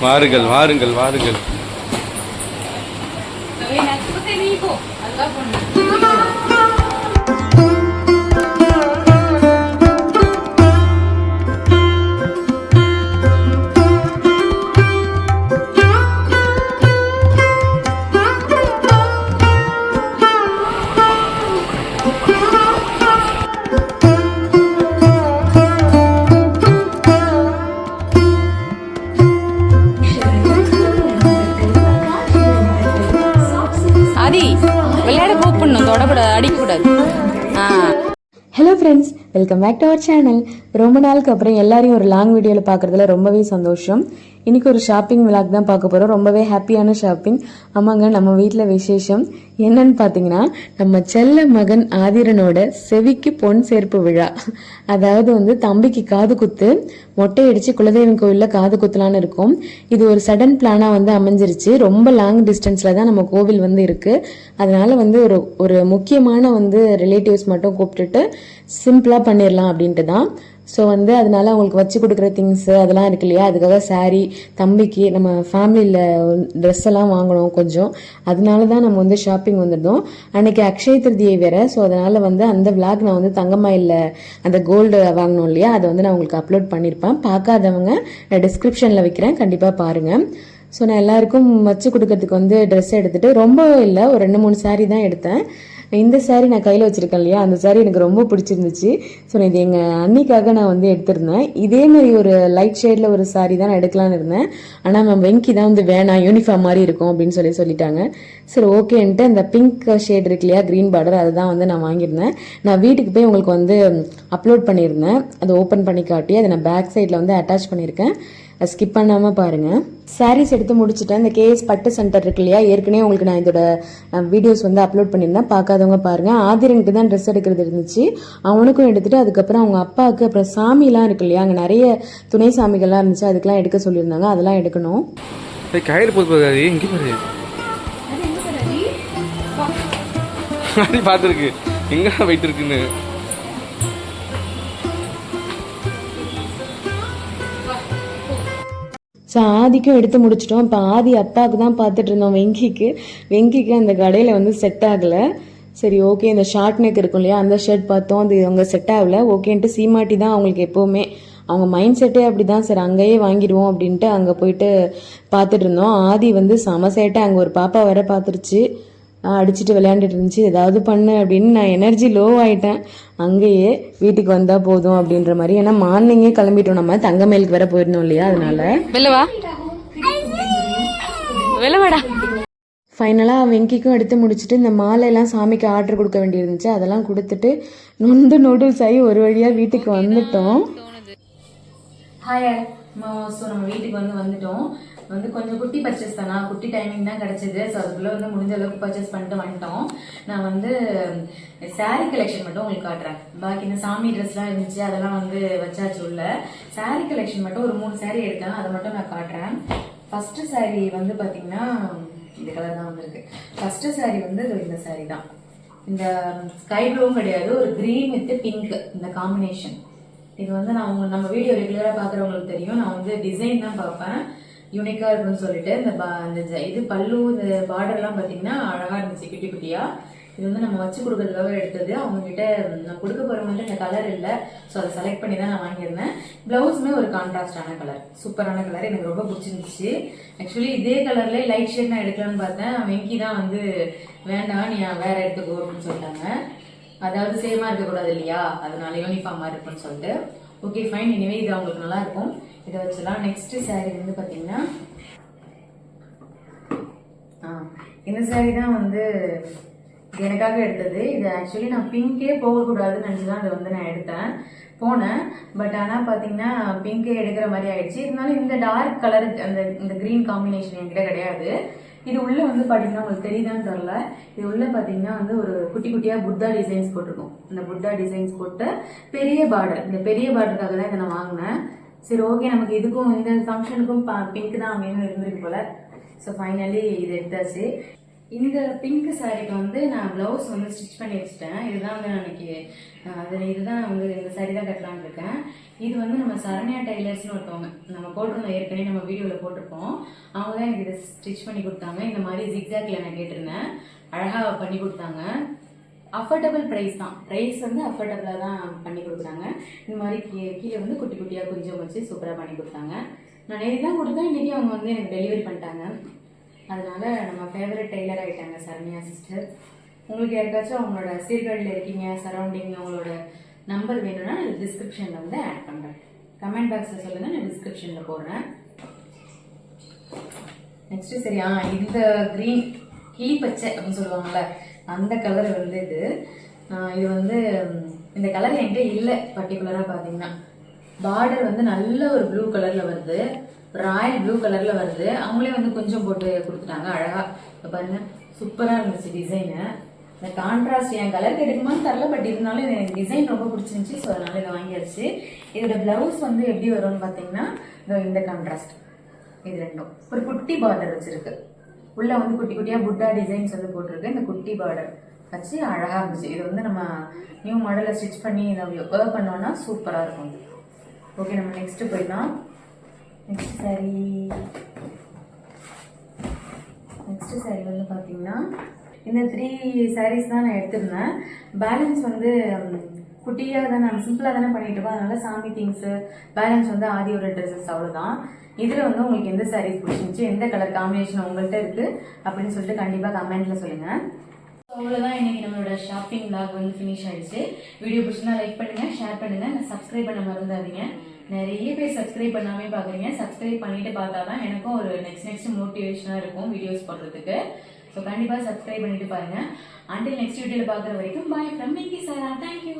வாருங்கள் வாருங்கள் வாருங்கள். Hello friends welcome back to our channel ரொம்ப நாளுக்கு அப்புறம் எல்லாரையும் ஒரு லாங் வீடியோவில் பார்க்குறதுல ரொம்பவே சந்தோஷம். இன்றைக்கி ஒரு ஷாப்பிங் விளாக் தான் பார்க்க போகிறோம் ரொம்பவே ஹாப்பியான ஷாப்பிங் ஆமாங்க நம்ம வீட்டில் விசேஷம். என்னன்னு பார்த்தீங்கன்னா நம்ம செல்ல மகன் ஆதிரனோட செவிக்கு பொன் சேர்ப்பு விழா. அதாவது வந்து தம்பிக்கு காது குத்து மொட்டை அடித்து குலதெய்வம் கோவிலில் காது குத்தலான்னு இருக்கோம். இது ஒரு சடன் பிளானாக வந்து அமைஞ்சிருச்சு. ரொம்ப லாங் டிஸ்டன்ஸில் தான் நம்ம கோவில் வந்து இருக்குது அதனால் வந்து ஒரு ஒரு முக்கியமான வந்து ரிலேட்டிவ்ஸ் மட்டும் கூப்பிட்டுட்டு சிம்பிளாக பண்ணிடலாம் அப்படின்ட்டு தான் ஸோ வந்து அதனால அவங்களுக்கு வச்சு கொடுக்குற திங்ஸு அதெல்லாம் இருக்கு இல்லையா? அதுக்காக saree தம்பிக்கு நம்ம ஃபேமிலியில் ட்ரெஸ் எல்லாம் வாங்கணும் கொஞ்சம். அதனால தான் நம்ம வந்து ஷாப்பிங் வந்திருந்தோம். அன்னைக்கு அக்ஷய திருதியை வேற. ஸோ அதனால வந்து அந்த விளாக் நான் வந்து தங்கமயிலில் அந்த கோல்டு வாங்கினோம் இல்லையா? அதை வந்து நான் உங்களுக்கு அப்லோட் பண்ணியிருப்பேன் பார்க்காதவங்க நான் டிஸ்கிரிப்ஷனில் வைக்கிறேன். கண்டிப்பாக பாருங்கள் ஸோ நான் எல்லாருக்கும் வச்சு கொடுக்கறதுக்கு வந்து ட்ரெஸ் எடுத்துகிட்டு ரொம்ப இல்லை ஒரு ரெண்டு மூணு saree தான் எடுத்தேன். இந்த சாரீ நான் கையில் வச்சுருக்கேன் இல்லையா? அந்த சாரீ எனக்கு ரொம்ப பிடிச்சிருந்துச்சு. ஸோ நான் இது எங்கள் அன்னிக்காக நான் வந்து எடுத்திருந்தேன். இதேமாரி ஒரு லைட் ஷேடில் ஒரு சாரீ தான் நான் எடுக்கலான்னு இருந்தேன். ஆனால் நம்ம வெங்கி தான் வந்து வேணாம் யூனிஃபார்ம் மாதிரி இருக்கும் அப்படின்னு சொல்லி சொல்லிட்டாங்க. சரி ஓகேன்ட்டு அந்த பிங்க் ஷேட் இருக்கு இல்லையா க்ரீன் பார்டர் அதுதான் வந்து நான் வாங்கியிருந்தேன். நான் வீட்டுக்கு போய் உங்களுக்கு வந்து அப்லோட் பண்ணியிருந்தேன். அதை ஓப்பன் பண்ணி காட்டி அதை நான் பேக் சைடில் வந்து அட்டாச் பண்ணியிருக்கேன். ஸ்கிப் பண்ணாமல் பாருங்கள் சாரீஸ் எடுத்து முடிச்சுட்டேன். இந்த கேஎஸ் பட்டு சென்டர் இருக்கு இல்லையா? ஏற்கனவே உங்களுக்கு நான் இதோட வீடியோஸ் வந்து அப்லோட் பண்ணியிருந்தேன். பார்க்காதவங்க பாருங்கள் ஆதிரனுக்கு தான் ட்ரெஸ் எடுக்கிறது இருந்துச்சு. அவனுக்கும் எடுத்துட்டு அதுக்கப்புறம் அவங்க அப்பாவுக்கு அப்புறம் சாமிலாம் இருக்கு இல்லையா? அங்கே நிறைய துணை சாமிகள்லாம் இருந்துச்சு. அதுக்கெல்லாம் எடுக்க சொல்லியிருந்தாங்க. அதெல்லாம் எடுக்கணும். கயிறு பார்த்துருக்கு. எங்க போயிட்டு இருக்குன்னு? ஸோ ஆதிக்கும் எடுத்து முடிச்சிட்டோம். இப்போ ஆதி அப்பாவுக்கு தான் பார்த்துட்டு இருந்தோம் வெங்கிக்கு. வெங்கிக்கு அந்த கடையில் வந்து செட் ஆகலை. சரி ஓகே இந்த ஷார்ட் நெக் இருக்கும் இல்லையா? அந்த ஷர்ட் பார்த்தோம். அது அவங்க செட் ஆகல. ஓகேன்ட்டு சீமாட்டி தான் அவங்களுக்கு எப்போவுமே. அவங்க மைண்ட் செட்டே அப்படி தான் சார் அங்கேயே வாங்கிடுவோம் அப்படின்ட்டு அங்கே போயிட்டு பார்த்துட்டு இருந்தோம். ஆதி வந்து செம சேட்டை அங்கே ஒரு பாப்பா வர பார்த்துருச்சு. அடிச்சுட்டு விளையாண்டுட்டு இருந்துச்சு. ஏதாவது பண்ணு அப்படின்னு நான் எனர்ஜி லோ ஆயிட்டேன். அங்கேயே வீட்டுக்கு வந்தா போதும் அப்படின்ற மாதிரி. ஏன்னா மார்னிங்கே கிளம்பிட்டோம். நம்ம தங்கமயிலுக்கு வேற போயிருந்தோம் இல்லையா? அதனால. வெளில வா. வெளில வாடா. ஃபைனலாக வெங்கிக்கும் எடுத்து முடிச்சுட்டு இந்த மாலையெல்லாம் சாமிக்கு ஆர்டர் கொடுக்க வேண்டியிருந்துச்சு. அதெல்லாம் கொடுத்துட்டு நொந்து நூடுல்ஸ் ஆகி ஒரு வழியாக வீட்டுக்கு வந்துட்டோம். ஹாய் ஸோ நம்ம வீட்டுக்கு வந்து வந்துட்டோம். வந்து கொஞ்சம் குட்டி பர்ச்சேஸ் தானா? குட்டி டைமிங் தான் கிடச்சிது. ஸோ அதுக்குள்ளே வந்து முடிஞ்ச அளவுக்கு பர்ச்சேஸ் பண்ணிட்டு வந்துட்டோம். நான் வந்து சாரீ கலெக்ஷன் மட்டும் உங்களுக்கு காட்டுறேன். பாக்கி இந்த சாமி ட்ரெஸ்லாம் இருந்துச்சு அதெல்லாம் வந்து வச்சாச்சு உள்ள. சாரீ கலெக்ஷன் மட்டும் ஒரு மூணு சாரீ எடுத்தேன். அதை மட்டும் நான் காட்டுறேன். ஃபர்ஸ்ட் சாரீ வந்து பார்த்தீங்கன்னா இந்த கலர் தான் வந்திருக்கு. ஃபர்ஸ்ட் சாரீ வந்து இந்த சாரீ தான். இந்த ஸ்கை ப்ளூவும் கிடையாது. ஒரு க்ரீன் வித் பிங்க் இந்த காம்பினேஷன் இது வந்து நான் உங்க நம்ம வீடியோ ரெகுலராக பார்க்குறவங்களுக்கு தெரியும். நான் வந்து டிசைன் தான் பார்ப்பேன். யூனிக்காக இருக்குன்னு சொல்லிட்டு இந்த இந்த இது பல்லு இந்த பார்டர்லாம் பார்த்தீங்கன்னா அழகாக இருந்துச்சு குட்டி குட்டியாக இது வந்து நம்ம வச்சு கொடுக்குறதுக்காக எடுத்தது. அவங்ககிட்ட நான் கொடுக்க போறவங்கள்ட்ட இந்த கலர் இல்லை. ஸோ அதை செலக்ட் பண்ணி தான் நான் வாங்கியிருந்தேன். ப்ளவுஸுமே ஒரு கான்ட்ராஸ்டான கலர் சூப்பரான கலர் எனக்கு ரொம்ப பிடிச்சிருந்துச்சு. ஆக்சுவலி இதே கலர்லேயே லைட் ஷேட் நான் எடுக்கலாம்னு பார்த்தேன். வெங்கி தான் வந்து வேண்டாம் நீ வேற எடுத்துக்கோ அப்படின்னு சொல்லிட்டாங்க. அதாவது சேமா இருக்கக்கூடாது இல்லையா? அதனால யூனிஃபார்மா இருக்கும்னு சொல்லிட்டு. ஓகே ஃபைன் இனிமே இது அவங்களுக்கு நல்லா இருக்கும். இதை வச்சலாம் நெக்ஸ்ட் saree வந்து பாத்தீங்கன்னா ஆ, இந்த saree தான் வந்து இது எனக்காக எடுத்தது. இது ஆக்சுவலி நான் பிங்கே போகக்கூடாதுன்னு நினச்சி தான் அதை வந்து நான் எடுத்தேன். போனேன். பட் ஆனால் பார்த்தீங்கன்னா பிங்கே எடுக்கிற மாதிரி ஆயிடுச்சு. இருந்தாலும் இந்த டார்க் கலர் அந்த இந்த க்ரீன் காம்பினேஷன் என்கிட்ட கிடையாது. இது உள்ள வந்து பார்த்தீங்கன்னா உங்களுக்கு தெரியுதான்னு தெரில இது உள்ள பார்த்தீங்கன்னா வந்து ஒரு குட்டி குட்டியாக புத்தா டிசைன்ஸ் போட்டிருக்கும். இந்த புத்தா டிசைன்ஸ் போட்டு பெரிய பார்டர் இந்த பெரிய பார்டருக்காக தான் இதை நான் வாங்கினேன். சரி ஓகே நமக்கு இதுக்கும் இந்த ஃபங்க்ஷனுக்கும் பிங்க் தான் வேணும் இருந்திருக்கு போல. ஸோ ஃபைனலி இது எடுத்தாச்சு. இந்த பிங்க் சாரிக்கு வந்து நான் பிளவுஸ் வந்து ஸ்டிச் பண்ணி வச்சுட்டேன். இதுதான் வந்து நான் இன்னைக்கு அது இதுதான் வந்து இந்த சாரி தான் கட்டலாம்னு இருக்கேன். இது வந்து நம்ம சரண்யா டைலர்ஸ்னு ஒருத்தவங்க நம்ம போட்டிருந்தோம் ஏற்கனவே நம்ம வீடியோவில் போட்டிருப்போம் அவங்க தான் எனக்கு இதை ஸ்டிச் பண்ணி கொடுத்தாங்க. இந்த மாதிரி ஜிக்ஸாக்ல நான் கேட்டிருந்தேன். அழகாக பண்ணி கொடுத்தாங்க. அஃபோர்டபுள் ப்ரைஸ் தான். ப்ரைஸ் வந்து அஃபோர்டபுளாக தான் பண்ணி கொடுக்குறாங்க. இந்த மாதிரி கீழே வந்து குட்டி குட்டியாக கொஞ்சம் வச்சு சூப்பராக பண்ணி கொடுத்தாங்க. நான் நேற்று தான் கொடுத்தேன் இன்றைக்கி அவங்க வந்து எனக்கு டெலிவரி பண்ணிட்டாங்க. அதனால நம்ம ஃபேவரட் டெய்லர் ஆயிட்டாங்க சரண்யா சிஸ்டர் உங்களுக்கு யாருக்காச்சும் அவங்களோட சீர்காழியில் இருக்கீங்க சரௌண்டிங் அவங்களோட நம்பர் வேணும்னா நான் டிஸ்கிரிப்ஷனில் வந்து ஆட் பண்ணுறேன் கமெண்ட் பாக்ஸில் சொல்லுங்கள் நான் டிஸ்கிரிப்ஷனில் போடுறேன். நெக்ஸ்ட் சரியா இந்த க்ரீன் கிளி பச்சை அப்படின்னு சொல்லுவாங்கள்ல அந்த கலர் வந்து இது. இது வந்து இந்த கலர் என்கிட்ட இல்லை பர்டிகுலராக பார்த்தீங்கன்னா. பார்டர் வந்து நல்ல ஒரு ப்ளூ கலரில் வருது. ராயல் ப்ளூ கலர்ல வருது. அவங்களே வந்து கொஞ்சம் போட்டு கொடுத்துட்டாங்க அழகா. இப்போ பாருங்க சூப்பரா இருந்துச்சு டிசைனு இந்த கான்ட்ராஸ்ட் என் கலருக்கு எடுக்குமான்னு தெரில பட் இருந்தாலும் எனக்கு டிசைன் ரொம்ப பிடிச்சிருந்துச்சு ஸோ அதனால இதை வாங்கியாச்சு. இதோட பிளவுஸ் வந்து எப்படி வரும்னு பார்த்தீங்கன்னா இந்த கான்ட்ராஸ்ட் இது ரெண்டும். ஒரு குட்டி பார்டர் வச்சிருக்கு. உள்ள வந்து குட்டி குட்டியாக புட்டா டிசைன்ஸ் வந்து போட்டிருக்கு. இந்த குட்டி பார்டர் வச்சு அழகாக இருந்துச்சு. இது வந்து நம்ம நியூ மாடலில் ஸ்டிச் பண்ணி இதை ஒர்க் பண்ணோன்னா சூப்பராக இருக்கும். ஓகே நம்ம நெக்ஸ்ட்டு போயிடலாம். Next sorry. நெக்ஸ்ட் சாரி வந்து பார்த்தீங்கன்னா இந்த த்ரீ சாரீஸ் தான் நான் எடுத்திருந்தேன். பேலன்ஸ் வந்து குட்டியாக தான் நான் சிம்பிளாக தானே பண்ணிட்டு இருக்கோம். அதனால சாமி திங்ஸு பேலன்ஸ் வந்து ஆதியோட ட்ரெஸ்ஸஸ் அவ்வளோதான் இதில் வந்து உங்களுக்கு எந்த சாரீஸ் பிடிச்சிருந்துச்சு எந்த கலர் காம்பினேஷன் உங்கள்கிட்ட இருக்குது அப்படின்னு சொல்லிட்டு கண்டிப்பாக கமெண்ட்டில் சொல்லுங்கள் அவ்வளோதான் இன்னைக்கு நம்மளோட ஷாப்பிங் பிளாக் வந்து ஃபினிஷ் ஆகிடுச்சு வீடியோ பிடிச்சினா லைக் பண்ணுங்கள் ஷேர் பண்ணுங்கள் சப்ஸ்கிரைப் பண்ண மறந்துடாதீங்க. நிறைய பேர் சப்ஸ்கிரைப் பண்ணாமே பாக்குறீங்க. சப்ஸ்கிரைப் பண்ணிட்டு பார்த்தாதான் எனக்கும் ஒரு நெக்ஸ்ட் நெக்ஸ்ட் மோட்டிவேஷனா இருக்கும் வீடியோஸ் போடுறதுக்கு. ஸோ கண்டிப்பா சப்ஸ்கிரைப் பண்ணிட்டு பாருங்க. அண்டில் நெக்ஸ்ட் வீடியோல பாக்குற வரைக்கும் bye from Mickey Sara thank you